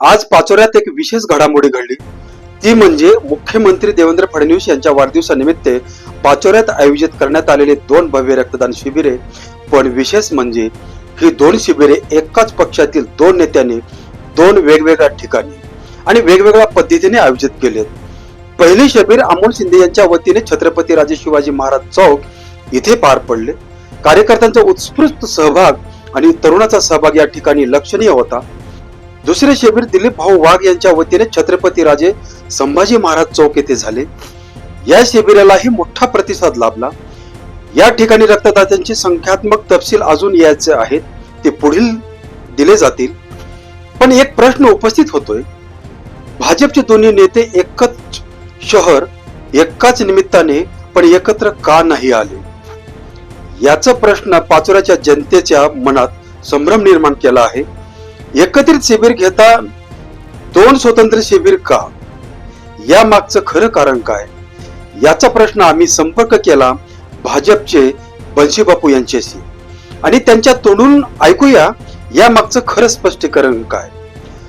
आज पाचोऱ्यात एक विशेष घडामोडी घडली. ती म्हणजे मुख्यमंत्री देवेंद्र फडणवीस यांच्या वाढदिवसानिमित्त पाचोऱ्यात आयोजित करण्यात आलेले दोन भव्य रक्तदान शिबिरे. पण विशेष म्हणजे ही दोन शिबिरे एकाच पक्षातील दोन नेत्यांनी दोन वेगवेगळ्या ठिकाणी आणि वेगवेगळ्या पद्धतीने आयोजित केलेत पहिले शिबिर अमोल शिंदे यांच्या वतीने छत्रपती राजे शिवाजी महाराज चौक इथे पार पडले. कार्यकर्त्यांचा उत्स्फूर्त सहभाग आणि तरुणाचा सहभाग या ठिकाणी लक्षणीय होता. दुसरे शिबिर दिलीप भाऊ वाघ यांच्या वतीने छत्रपती राजे संभाजी महाराज चौक येथे झाले. या शिबिरालाही मोठा प्रतिसाद लाभला. या ठिकाणी रक्तदात्यांची संख्यात्मक तपशील अजून यायचे आहेत ते पुढील दिले जातील. पण एक प्रश्न उपस्थित होतोय. भाजपचे दोन्ही नेते एकच शहर एकाच निमित्ताने पण एकत्र का नाही आले? याचा प्रश्न पाचोऱ्याच्या जनतेच्या मनात संभ्रम निर्माण केला आहे. एकत्रित शिबिर घेता दोन स्वतंत्र शिबिर का? या मागचं खरं कारण काय? याचा प्रश्न आम्ही संपर्क केला भाजपचे बंशीबापू यांच्याशी. आणि त्यांच्या तोंडून ऐकूया या मागचं खरं स्पष्टीकरण काय?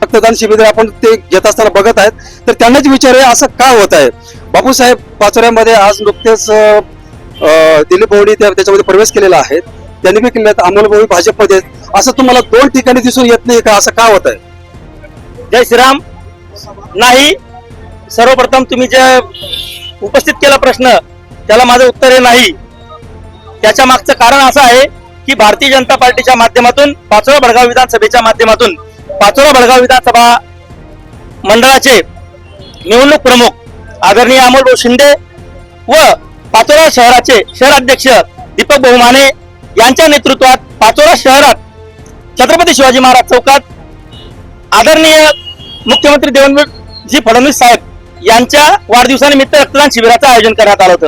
रक्तदान शिबिर आपण ते घेत असताना बघत आहेत. तर त्यांनाच विचारूया असं का होत आहे? बापूसाहेब पाचोऱ्यामध्ये आज नुकतेच दिलीप भाऊनी त्या- त्याच्यामध्ये प्रवेश केलेला आहे. त्यांनी बी केले अमोल भाजपमध्ये आहेत. असं तुम्हाला दोन ठिकाणी दिसून येत नाही का? असं का होत आहे? जय श्रीराम. नाही. सर्वप्रथम तुम्ही जे उपस्थित केला प्रश्न त्याला माझं उत्तर हे नाही. त्याच्या मागचं कारण असं आहे की भारतीय जनता पार्टीच्या माध्यमातून पाचोरा भडगाव विधानसभेच्या माध्यमातून पाचोरा भडगाव विधानसभा मंडळाचे निवडणूक प्रमुख आदरणीय अमोलभाऊ शिंदे व पाचोरा शहराचे शहराध्यक्ष दीपक बहुमाने यांच्या नेतृत्वात पाचोरा शहरात छत्रपती शिवाजी महाराज चौकात आदरणीय मुख्यमंत्री देवेंद्रजी फडणवीस साहेब यांच्या वाढदिवसानिमित्त रक्तदान शिबिराचं आयोजन करण्यात आलं होतं.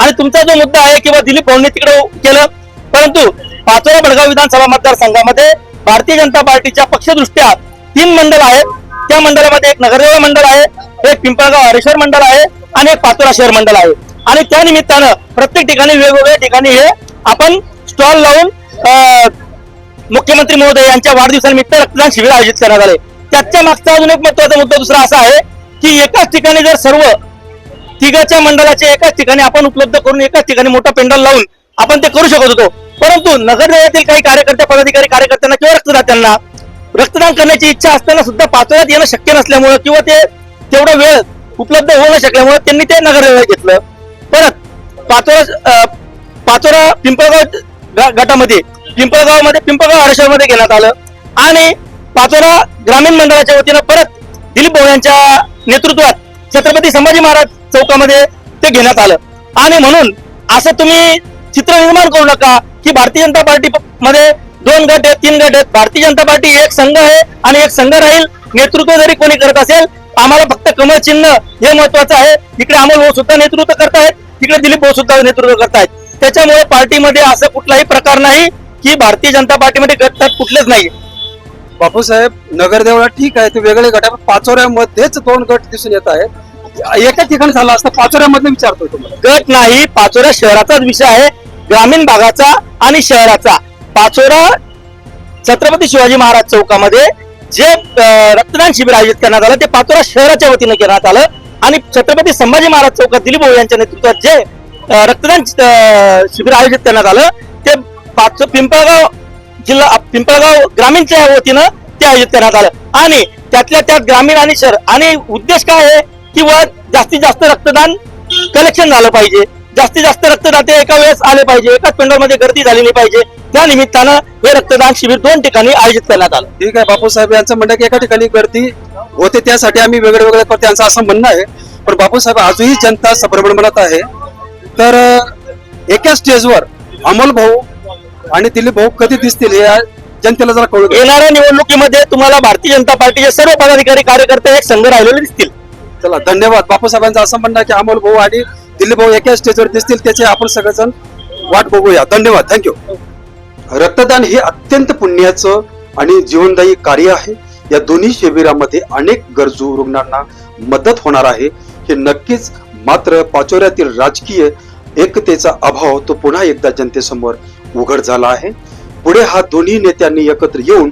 आणि तुमचा जो मुद्दा आहे किंवा दिलीप भाऊंनी तिकडे केलं परंतु पाचोरा बडगाव विधानसभा मतदारसंघामध्ये भारतीय जनता पार्टीच्या पक्षदृष्ट्या तीन मंडळ आहेत. त्या मंडळामध्ये एक नगरदेव मंडळ आहे एक पिंपळगाव हरेश्वर मंडळ आहे आणि एक पाचोरा शहर मंडळ आहे. आणि त्या निमित्तानं प्रत्येक ठिकाणी वेगवेगळ्या ठिकाणी हे आपण स्टॉल लावून अं, मुख्यमंत्री महोदय यांच्या वाढदिवसानिमित्त रक्तदान शिबिर आयोजित करण्यात आले. त्याच्या मागचा अजून एक महत्त्वाचा मुद्दा दुसरा असा आहे की एकाच ठिकाणी जर सर्व तिघाच्या मंडळाचे एकाच ठिकाणी आपण उपलब्ध करून एकाच ठिकाणी मोठा पेंडल लावून आपण ते करू शकत होतो. परंतु नगरदेवातील काही कार्यकर्ते पदाधिकारी कार्यकर्त्यांना किंवा रक्तदात्यांना रक्तदान करण्याची इच्छा असताना सुद्धा पाचोळ्यात येणं शक्य नसल्यामुळे किंवा ते तेवढा वेळ उपलब्ध होऊ न शकल्यामुळे त्यांनी ते नगरदेवात घेतलं. परत पाचोरा पाचोरा पिंपळगाव गटामध्ये पिंपळगावमध्ये पिंपळगाव हरेश्वरमध्ये घेण्यात आलं. आणि पाचोरा ग्रामीण मंडळाच्या वतीनं परत दिलीप भाऊ यांच्या नेतृत्वात छत्रपती संभाजी महाराज चौकामध्ये ते घेण्यात आलं. आणि म्हणून असं तुम्ही चित्र निर्माण करू नका की भारतीय जनता पार्टी मध्ये दोन गट आहेत तीन गट आहेत. भारतीय जनता पार्टी एक संघ आहे आणि एक संघ राहील. नेतृत्व जरी कोणी करत असेल आम्हाला फक्त कमळ चिन्ह हे महत्वाचं आहे. इकडे अमोल भाऊ सुद्धा नेतृत्व करतायत तिकडे दिलीप भाऊ सुद्धा नेतृत्व करतायत. त्याच्यामुळे पार्टीमध्ये असं कुठलाही प्रकार नाही की भारतीय जनता पार्टीमध्ये गट तट कुठलेच नाही. बापूसाहेब नगरदेवळा ठीक आहे ते वेगळे गट आहे पण पाचोऱ्यामध्येच दोन गट दिसून येत आहेत. एका ठिकाणी झाला असता पाचोऱ्यामधलं विचारतोय तुम्हाला. गट नाही पाचोरा शहराचाच विषय आहे ग्रामीण भागाचा आणि शहराचा. पाचोरा छत्रपती शिवाजी महाराज चौकामध्ये जे रक्तदान शिबिर आयोजित करण्यात आलं ते पाचोरा शहराच्या वतीनं करण्यात आलं. आणि छत्रपती संभाजी महाराज चौकात दिलीप भाऊ यांच्या नेतृत्वात जे रक्तदान शिबिर आयोजित करण्यात आलं. ते पाच पिंपळगाव जिल्हा पिंपळगाव ग्रामीणच्या वतीनं ते आयोजित करण्यात आलं. आणि त्यातल्या त्यात ग्रामीण आणि शहर आणि उद्देश काय आहे? किंवा जास्तीत जास्त रक्तदान कलेक्शन झालं पाहिजे. जास्तीत जास्त रक्तदाते एका वेळेस आले पाहिजे एकाच पेंडॉलमध्ये गर्दी झाली नाही पाहिजे. त्या निमित्तानं हे रक्तदान शिबिर दोन ठिकाणी आयोजित करण्यात आलं. ठीक आहे बापूसाहेब यांचं म्हणणं की एका ठिकाणी गर्दी होते त्यासाठी आम्ही वेगळे वेगळे करतो यांचं असं म्हणणं आहे. पण बापूसाहेब आजही जनता सभ्रमण म्हणत आहे तर एका स्टेजवर अमोल भाऊ आणि दिलीप भाऊ कधी दिसतील हे जनतेला जरा कळू. येणाऱ्या निवडणुकीमध्ये तुम्हाला भारतीय जनता पार्टीचे सर्व पदाधिकारी कार्यकर्ते एक संघ राहिलेले दिसतील. चला धन्यवाद. बापूसाहेबांचं असं म्हणणं की अमोल भाऊ आणि दिलीप भाऊ एका स्टेजवर दिसतील त्याचे आपण सगळेजण वाट बघूया. धन्यवाद. थँक्यू रक्तदान हे अत्यंत पुण्याचं आणि जीवनदायी कार्य आहे. या दोन्ही शिबिरामध्ये अनेक गरजू रुग्णांना मदत होणार आहे. हे नक्कीच मात्र पाचोऱ्यातील राजकीय एकतेचा अभाव तो पुन्हा एकदा जनतेसमोर उघड झाला आहे. पुढे हा दोन्ही नेत्यांनी एकत्र येऊन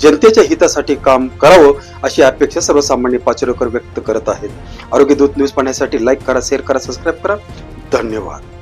जनतेच्या हितासाठी काम करावं अशी अपेक्षा सर्वसामान्य पाचोरेकर व्यक्त करत आहेत. आरोग्य दूत न्यूज पाहण्यासाठी लाईक करा शेअर करा सबस्क्राईब करा. धन्यवाद.